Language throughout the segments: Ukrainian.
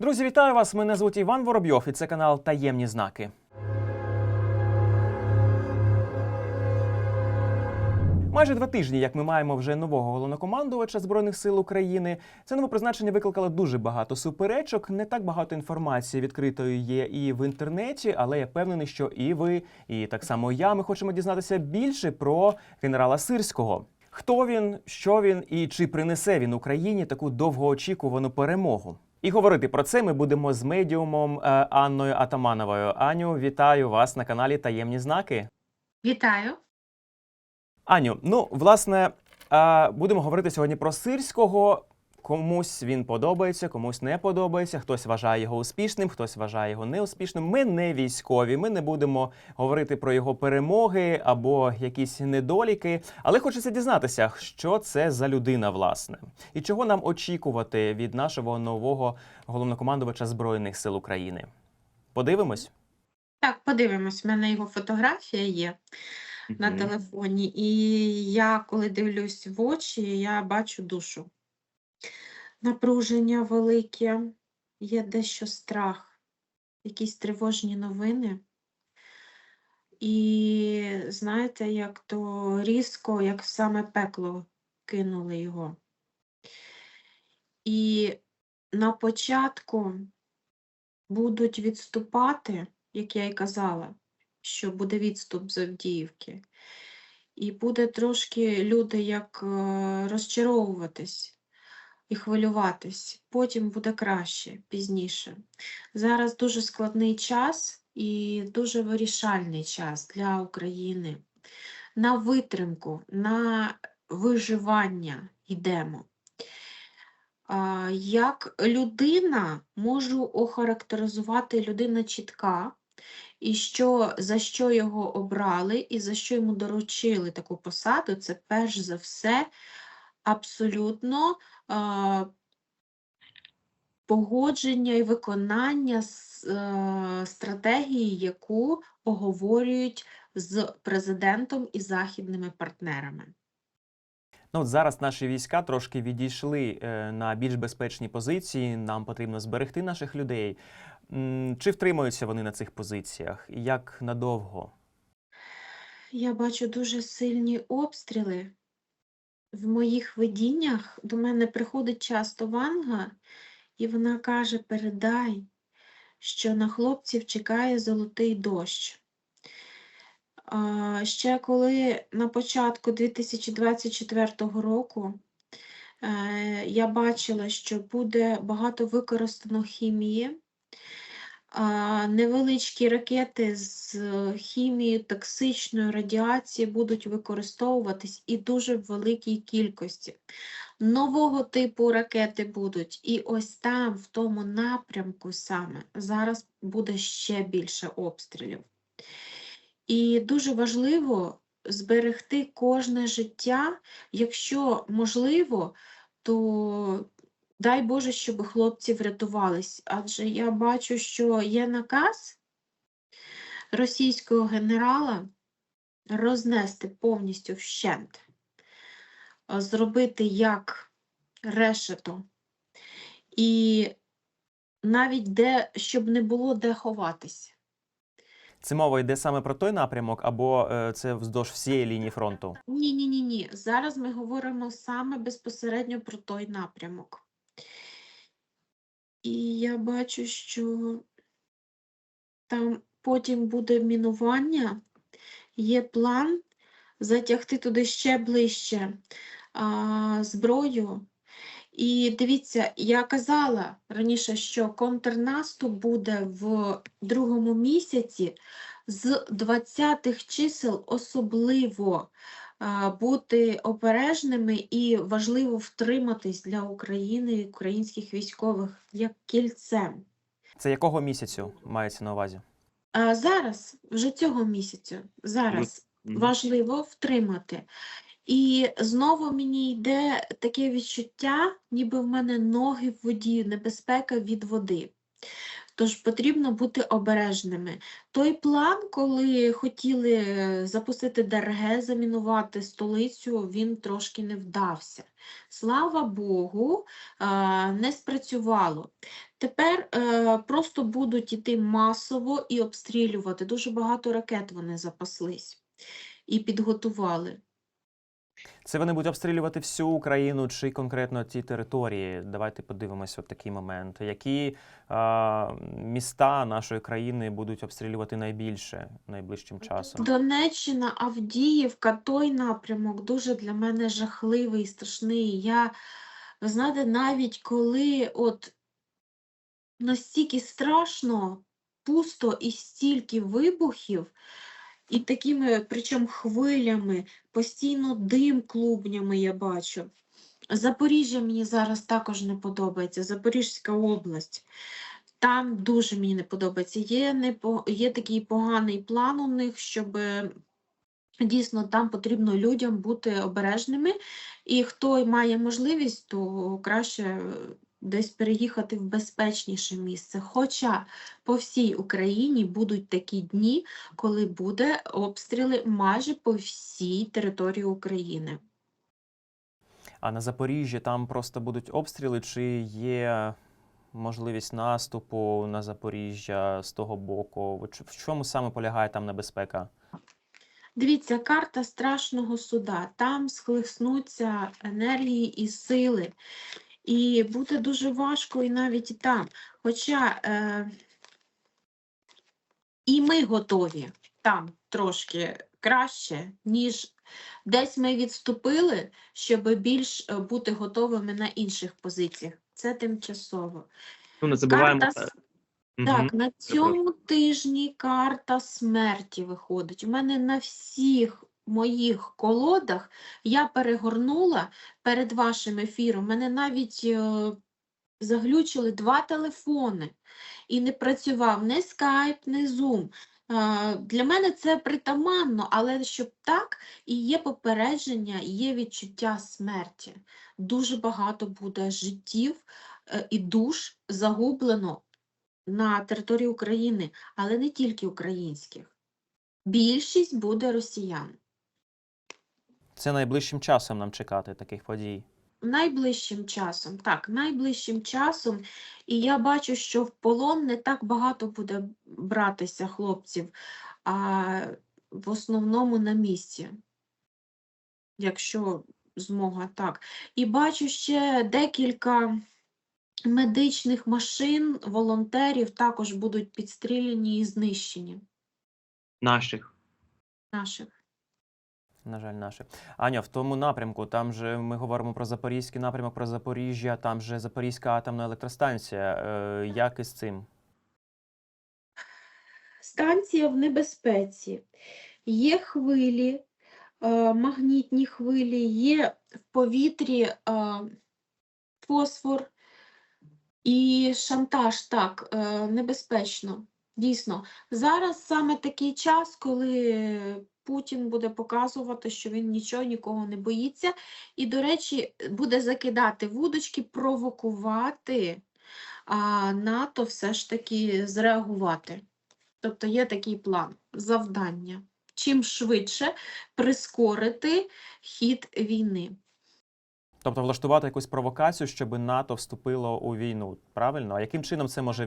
Друзі, вітаю вас! Мене звуть Іван Воробйов, і це канал Таємні знаки. Майже два тижні, як ми маємо вже нового головнокомандувача збройних сил України. Це новопризначення викликало дуже багато суперечок. Не так багато інформації відкритої є і в інтернеті, але я впевнений, що і ви, і так само я, ми хочемо дізнатися більше про генерала Сирського. Хто він, що він і чи принесе він Україні таку довгоочікувану перемогу? І говорити про це ми будемо з медіумом е, Анною Атамановою. Аню, вітаю вас на каналі Таємні знаки. Вітаю. Аню, ну власне, е, будемо говорити сьогодні про сирського. Комусь він подобається, комусь не подобається. Хтось вважає його успішним, хтось вважає його неуспішним. Ми не військові. Ми не будемо говорити про його перемоги або якісь недоліки. Але хочеться дізнатися, що це за людина, власне, і чого нам очікувати від нашого нового головнокомандувача збройних сил України. Подивимось. Так, подивимось. У мене його фотографія є на телефоні, і я, коли дивлюсь в очі, я бачу душу. Напруження велике, є дещо страх, якісь тривожні новини. І знаєте, як то різко, як в саме пекло кинули його. І на початку будуть відступати, як я і казала, що буде відступ з Авдіївки. І буде трошки люди як е, розчаровуватись і хвилюватись. Потім буде краще, пізніше. Зараз дуже складний час і дуже вирішальний час для України. На витримку, на виживання йдемо. Як людина можу охарактеризувати людина чітка, і що, за що його обрали, і за що йому доручили таку посаду, це перш за все абсолютно погодження і виконання е, стратегії, яку оговорюють з президентом і західними партнерами. Ну, от зараз наші війська трошки відійшли е, на більш безпечні позиції. Нам потрібно зберегти наших людей. Чи втримаються вони на цих позиціях? Як надовго? Я бачу дуже сильні обстріли. В моїх видіннях до мене приходить часто Ванга, і вона каже: передай, що на хлопців чекає золотий дощ. Ще коли на початку 2024 року е, я бачила, що буде багато використано хімії, невеличкі ракети з хімією, токсичною радіацією будуть використовуватись і дуже в великій кількості. Нового типу ракети будуть, і ось там, в тому напрямку саме, зараз буде ще більше обстрілів. І дуже важливо зберегти кожне життя, якщо можливо, то дай Боже, щоб хлопці врятувались. Адже я бачу, що є наказ російського генерала рознести повністю вщент, зробити як решето, і навіть де, щоб не було де ховатись. Це мова йде саме про той напрямок, або е, це вздовж всієї лінії фронту? Ні, ні, ні, ні. Зараз ми говоримо саме безпосередньо про той напрямок. І я бачу, що там потім буде мінування, є план затягти туди ще ближче а, зброю. І дивіться, я казала раніше, що контрнаступ буде в другому місяці з 20-х чисел особливо бути обережними і важливо втриматись для України і українських військових як кільцем. Це якого місяцю мається на увазі? А зараз, вже цього місяця, зараз важливо втримати. І знову мені йде таке відчуття, ніби в мене ноги в воді, небезпека від води. Тож потрібно бути обережними. Той план, коли хотіли е, запустити ДРГ, замінувати столицю, він трошки не вдався. Слава Богу, не спрацювало. Тепер е, просто будуть іти масово і обстрілювати. Дуже багато ракет вони запаслись і підготували. Це вони будуть обстрілювати всю Україну чи конкретно ті території? Давайте подивимося в такий момент. Які а, міста нашої країни будуть обстрілювати найбільше найближчим часом? Донеччина, Авдіївка, той напрямок дуже для мене жахливий і страшний. Я, ви знаєте, навіть коли от настільки страшно, пусто і стільки вибухів, і такими, причому хвилями, постійно дим клубнями я бачу. Запоріжжя мені зараз також не подобається, Запорізька область. Там дуже мені не подобається. Є, непо... Є такий поганий план у них, щоб дійсно там потрібно людям бути обережними, і хто має можливість, то краще десь переїхати в безпечніше місце. Хоча по всій Україні будуть такі дні, коли буде обстріли майже по всій території України. А на Запоріжжі там просто будуть обстріли, чи є можливість наступу на Запоріжжя з того боку? В чому саме полягає там небезпека? Дивіться, карта страшного суда. Там схлеснуться енергії і сили. І буде дуже важко і навіть і там. Хоча е, і ми готові там трошки краще, ніж десь ми відступили, щоб більш е, бути готовими на інших позиціях. Це тимчасово. Ну, не забуваємо. Карта е, так, на цьому тижні карта смерті виходить. У мене на всіх моїх колодах я перегорнула перед вашим ефіром. Мене навіть е, заглючили два телефони і не працював ні Skype, ні Zoom. Е, Для мене це притаманно, але щоб так, і є попередження, є відчуття смерті. Дуже багато буде життів е, і душ загублено на території України, але не тільки українських. Більшість буде росіян. Це найближчим часом нам чекати таких подій. Найближчим часом, так, найближчим часом, і я бачу, що в полон не так багато буде братися хлопців, а в основному на місці, якщо змога так. І бачу ще декілька медичних машин, волонтерів також будуть підстріляні і знищені Наших. наших. На жаль, наше. Аня, в тому напрямку, там же ми говоримо про запорізький напрямок, про Запоріжжя, там же Запорізька атомна електростанція. Е, як із цим? Станція в небезпеці. Є хвилі, е, магнітні хвилі, є в повітрі е, фосфор і шантаж, так, е, небезпечно. Дійсно, зараз саме такий час, коли Путін буде показувати, що він нічого нікого не боїться, і, до речі, буде закидати вудочки, провокувати а, НАТО все ж таки зреагувати. Тобто є такий план, завдання. Чим швидше прискорити хід війни. Тобто влаштувати якусь провокацію, щоб НАТО вступило у війну. Правильно? А яким чином це може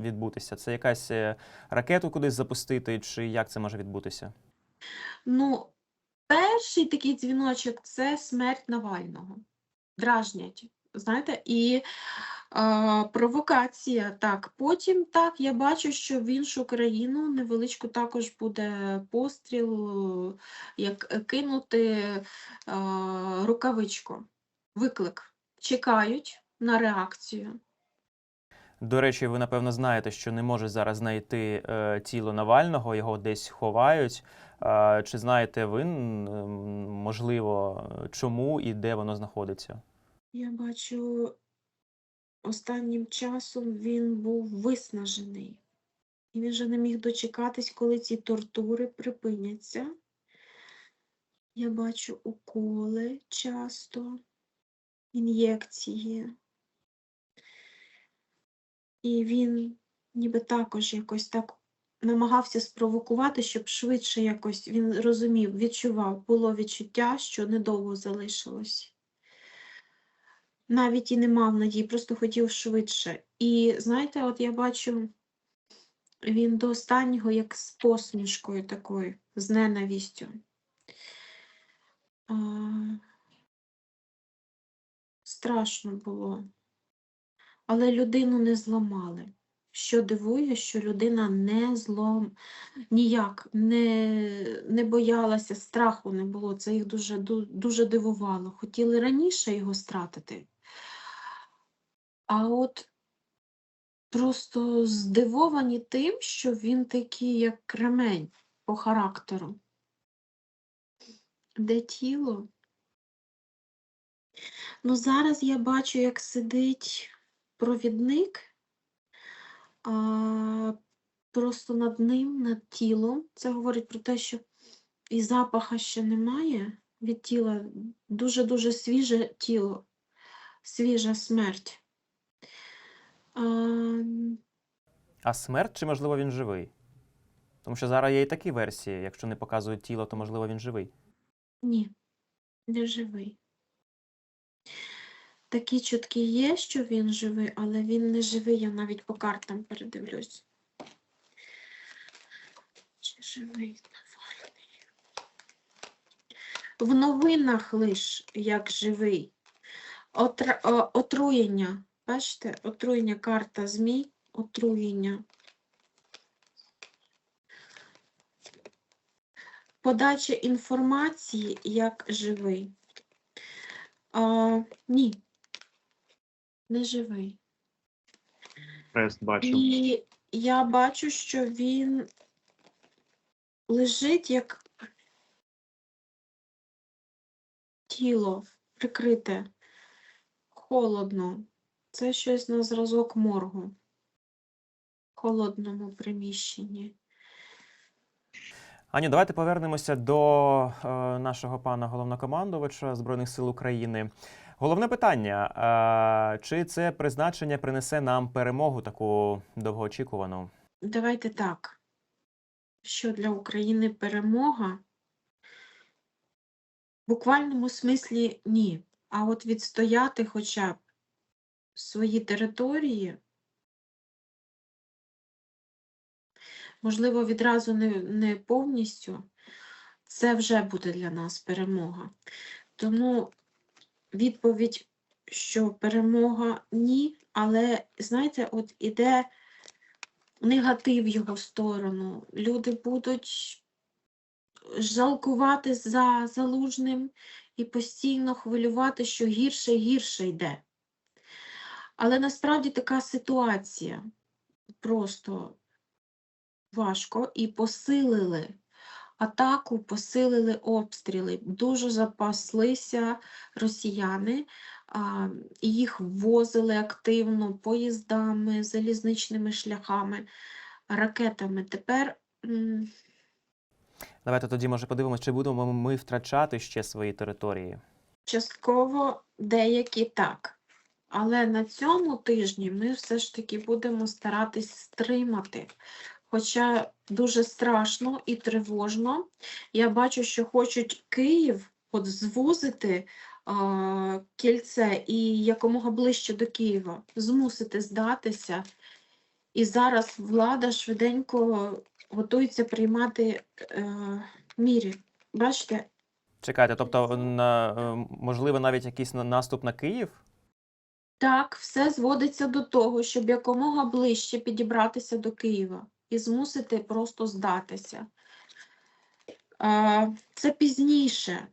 відбутися? Це якась е, ракету кудись запустити, чи як це може відбутися? Ну, перший такий дзвіночок це смерть Навального. Дражнять, знаєте, і е, провокація. Так, потім так, я бачу, що в іншу країну невеличку також буде постріл, як кинути е, рукавичку. Виклик. Чекають на реакцію. До речі, ви напевно знаєте, що не може зараз знайти е, тіло Навального, його десь ховають. Чи знаєте ви, можливо, чому і де воно знаходиться? Я бачу, останнім часом він був виснажений. І він вже не міг дочекатись, коли ці тортури припиняться. Я бачу уколи часто, ін'єкції. І він ніби також якось так намагався спровокувати, щоб швидше якось він розумів, відчував, було відчуття, що недовго залишилось. Навіть і не мав надії, просто хотів швидше. І знаєте, от я бачу, він до останнього як з посмішкою такою, з ненавістю. Страшно було. Але людину не зламали. Що дивує, що людина не злом, ніяк не, не боялася, страху не було. Це їх дуже, дуже дивувало. Хотіли раніше його стратити. А от просто здивовані тим, що він такий, як кремень по характеру. Де тіло? Ну, зараз я бачу, як сидить провідник, а, просто над ним, над тілом. Це говорить про те, що і запаха ще немає від тіла. Дуже-дуже свіже тіло, свіжа смерть. А, А смерть чи можливо він живий? Тому що зараз є і такі версії. Якщо не показують тіло, то можливо він живий. ні, не живий. Такі чутки є, що він живий, але він не живий, я навіть по картам передивлюсь. Чи живий Навальний? В новинах лиш як живий. Отра... Отруєння. Бачите, отруєння, карта змій, отруєння. Подача інформації як живий. А, ні, не живий. Хрест бачу. І я бачу, що він лежить як тіло прикрите, холодно. Це щось на зразок моргу. В холодному приміщенні. Аню, давайте повернемося до е, нашого пана головнокомандувача Збройних сил України. Головне питання: чи це призначення принесе нам перемогу таку довгоочікувану? Давайте так. Що для України перемога? В буквальному смислі ні. А от відстояти хоча б свої території, можливо, відразу не, не повністю, це вже буде для нас перемога. Тому відповідь, що перемога ні, але знаєте, от іде негатив в його сторону. Люди будуть жалкувати за залужним і постійно хвилювати, що гірше і гірше йде. Але насправді така ситуація просто важко і посилили атаку, посилили обстріли. Дуже запаслися росіяни, їх ввозили активно поїздами, залізничними шляхами, ракетами. Тепер Давайте тоді, може, подивимося, чи будемо ми втрачати ще свої території. частково деякі так. Але на цьому тижні ми все ж таки будемо старатись стримати. Хоча дуже страшно і тривожно. Я бачу, що хочуть Київ от звузити а, кільце і якомога ближче до Києва, змусити здатися. І зараз влада швиденько готується приймати е, міри. Бачите, Чекайте, тобто, на, е, можливо, навіть якийсь наступ на Київ? Так, все зводиться до того, щоб якомога ближче підібратися до Києва і змусити просто здатися. Це пізніше.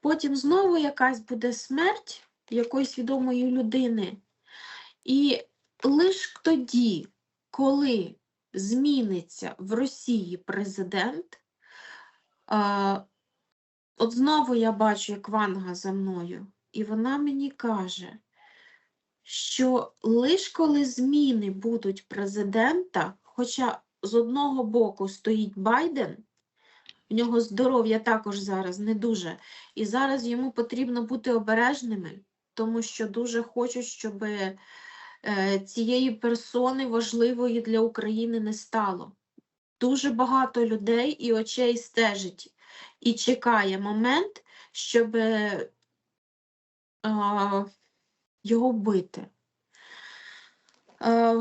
Потім знову якась буде смерть якоїсь відомої людини. І лише тоді, коли зміниться в Росії президент, от знову я бачу, як Ванга за мною, і вона мені каже, що лише коли зміни будуть президента, хоча з одного боку стоїть Байден, в нього здоров'я також зараз не дуже, і зараз йому потрібно бути обережними, тому що дуже хочуть, щоб е, цієї персони важливої для України не стало. Дуже багато людей і очей стежить і чекає момент, щоб е, його вбити. Е,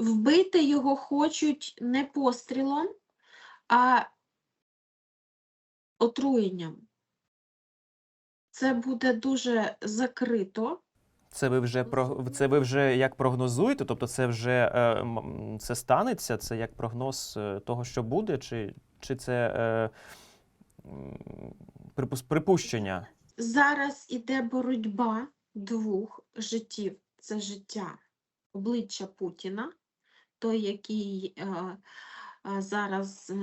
Вбити його хочуть не пострілом, а отруєнням. Це буде дуже закрито. Це ви вже про це ви вже як прогнозуєте? Тобто, це вже е, це станеться? Це як прогноз е, того, що буде, чи, чи це е, припущення? Зараз іде боротьба двох життів. Це життя обличчя Путіна, той, який е, е, зараз е,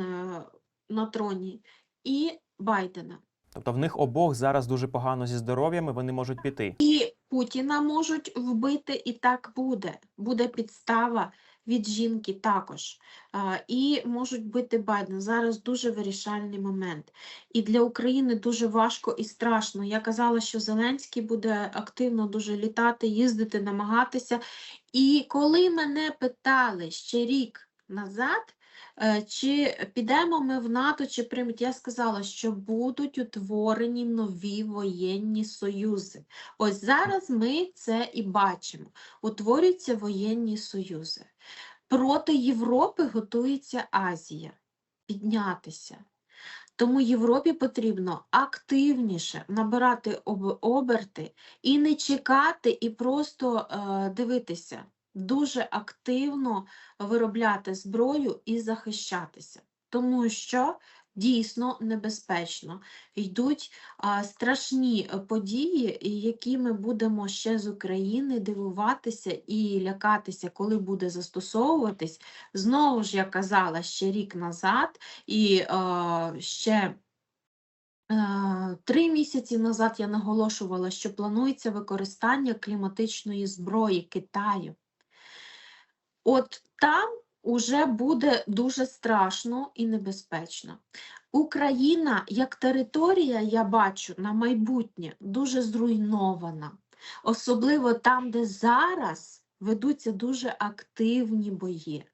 на троні, і Байдена. Тобто в них обох зараз дуже погано зі здоров'ями, вони можуть піти. І Путіна можуть вбити, і так буде. Буде підстава від жінки також. І можуть бити Байден. Зараз дуже вирішальний момент. І для України дуже важко і страшно. Я казала, що Зеленський буде активно дуже літати, їздити, намагатися. І коли мене питали ще рік назад, чи підемо ми в НАТО, чи приймуть, я сказала, що будуть утворені нові воєнні союзи. Ось зараз ми це і бачимо. Утворюються воєнні союзи. Проти Європи готується Азія піднятися. Тому Європі потрібно активніше набирати об- оберти і не чекати, і просто е, дивитися, дуже активно виробляти зброю і захищатися. Тому що дійсно небезпечно йдуть а, страшні е, події, які ми будемо ще з України дивуватися і лякатися, коли буде застосовуватись. Знову ж я казала ще рік назад, і е, ще е, три місяці назад я наголошувала, що планується використання кліматичної зброї Китаю. От там уже буде дуже страшно і небезпечно. Україна як територія, я бачу, на майбутнє дуже зруйнована. Особливо там, де зараз ведуться дуже активні бої.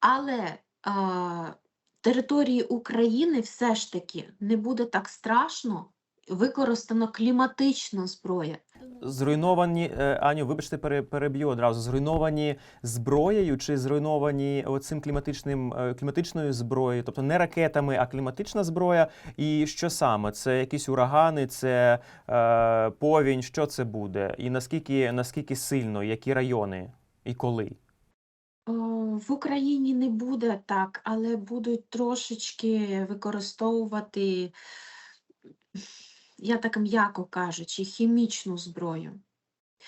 Але а, території України все ж таки не буде так страшно, використано кліматична зброя. Зруйновані, е, Аню, вибачте, пере- переб'ю одразу. Зруйновані зброєю чи зруйновані оцим кліматичним е, кліматичною зброєю, тобто не ракетами, а кліматична зброя. І що саме? Це якісь урагани, це е, повінь. Що це буде? І наскільки наскільки сильно, які райони і коли? В Україні не буде так, але будуть трошечки використовувати, я так м'яко кажучи, хімічну зброю.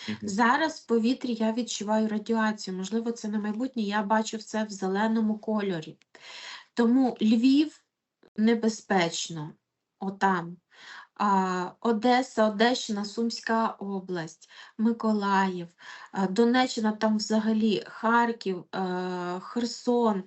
Мгм. Зараз в повітрі я відчуваю радіацію. Можливо, це на майбутнє. Я бачу все в зеленому кольорі. Тому Львів небезпечно, отам. А, Одеса, Одещина, Сумська область, Миколаїв, а, Донеччина, там взагалі Харків, е, Херсон,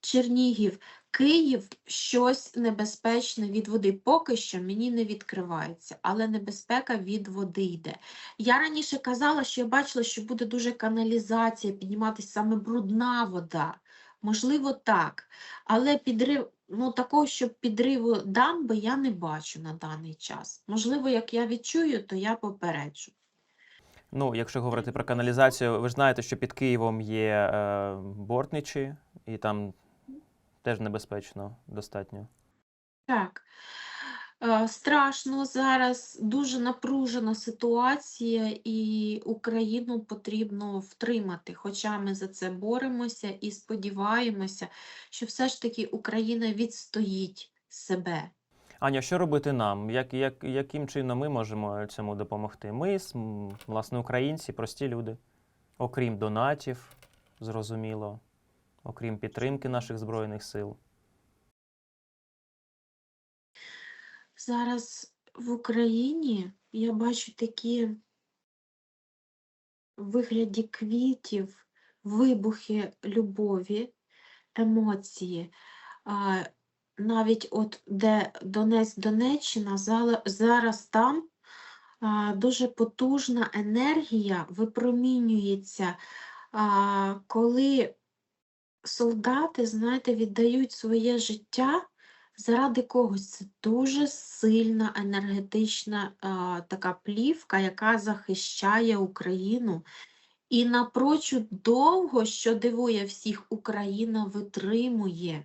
Чернігів, Київ щось небезпечне від води. Поки що мені не відкривається, але небезпека від води йде. Я раніше казала, що я бачила, що буде дуже каналізація, підніматися саме брудна вода. Можливо, так. Але підрив, ну такого, щоб підриву дамби я не бачу на даний час. Можливо, як я відчую, то я попереджу. Ну, якщо говорити про каналізацію, ви ж знаєте, що під Києвом є е, бортничі, і там теж небезпечно достатньо. Так. Е, Страшно зараз, дуже напружена ситуація, і Україну потрібно втримати. Хоча ми за це боремося і сподіваємося, що все ж таки Україна відстоїть себе. Аня, що робити нам? Як, як, яким чином ми можемо цьому допомогти? Ми, власне, українці, прості люди, окрім донатів, зрозуміло, окрім підтримки наших Збройних сил. Зараз в Україні я бачу такі вигляді квітів, вибухи любові, емоції. Навіть от де Донець, Донеччина, зараз там дуже потужна енергія випромінюється, коли солдати, знаєте, віддають своє життя заради когось. Це дуже сильна енергетична а, така плівка, яка захищає Україну. І напрочуд довго, що дивує всіх, Україна витримує.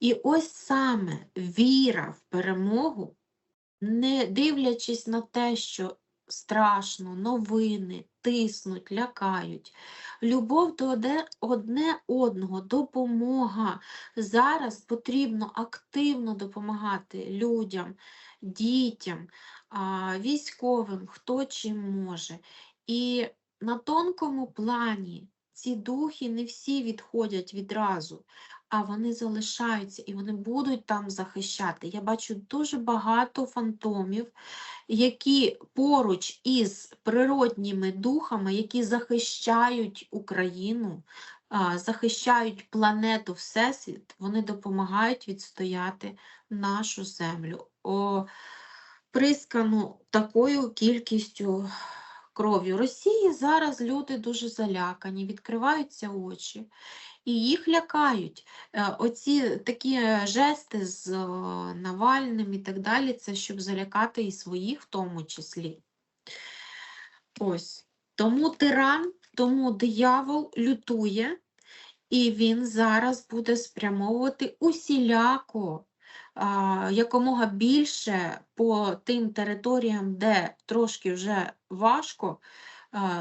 І ось саме віра в перемогу, не дивлячись на те, що страшно, новини тиснуть, лякають. Любов до одне одного, допомога. Зараз потрібно активно допомагати людям, дітям, військовим, хто чим може. І на тонкому плані ці духи не всі відходять відразу, а вони залишаються і вони будуть там захищати. Я бачу дуже багато фантомів, які поруч із природніми духами, які захищають Україну, захищають планету Всесвіт, вони допомагають відстояти нашу землю. О, прискану такою кількістю кров'ю. Росії зараз люди дуже залякані, відкриваються очі. І їх лякають. Е, Оці такі е, жести з е, Навальним і так далі, це щоб залякати і своїх в тому числі. Ось. Тому тиран, тому диявол лютує, і він зараз буде спрямовувати усіляко якомога більше по тим територіям, де трошки вже важко,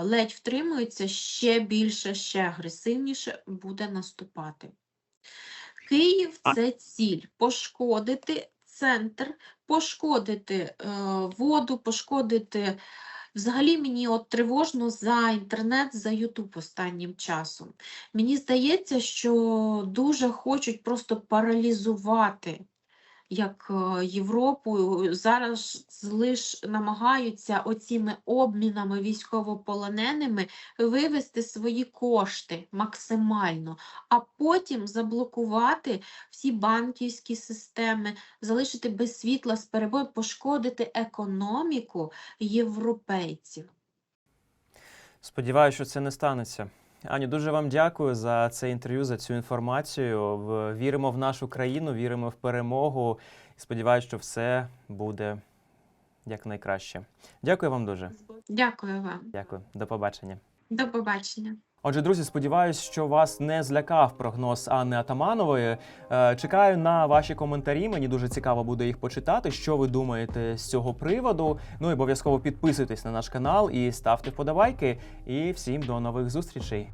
ледь втримується, ще більше, ще агресивніше буде наступати. Київ це ціль пошкодити центр, пошкодити е, воду, пошкодити. Взагалі мені от тривожно за інтернет, за Ютуб останнім часом. Мені здається, що дуже хочуть просто паралізувати як е, Європу. Зараз лиш намагаються оціми обмінами військовополоненими вивести свої кошти максимально, а потім заблокувати всі банківські системи, залишити без світла з перебою, пошкодити економіку європейців. Сподіваюся, що це не станеться. Аню, дуже вам дякую за це інтерв'ю, за цю інформацію. Віримо в нашу країну, віримо в перемогу. Сподіваюсь, сподіваюся, що все буде якнайкраще. Дякую вам дуже. Дякую вам. Дякую, до побачення. До побачення. Отже, друзі, сподіваюсь, що вас не злякав прогноз Анни Атаманової. Е, Чекаю на ваші коментарі. Мені дуже цікаво буде їх почитати. Що ви думаєте з цього приводу? Ну і обов'язково підписуйтесь на наш канал і ставте вподобайки. І всім до нових зустрічей.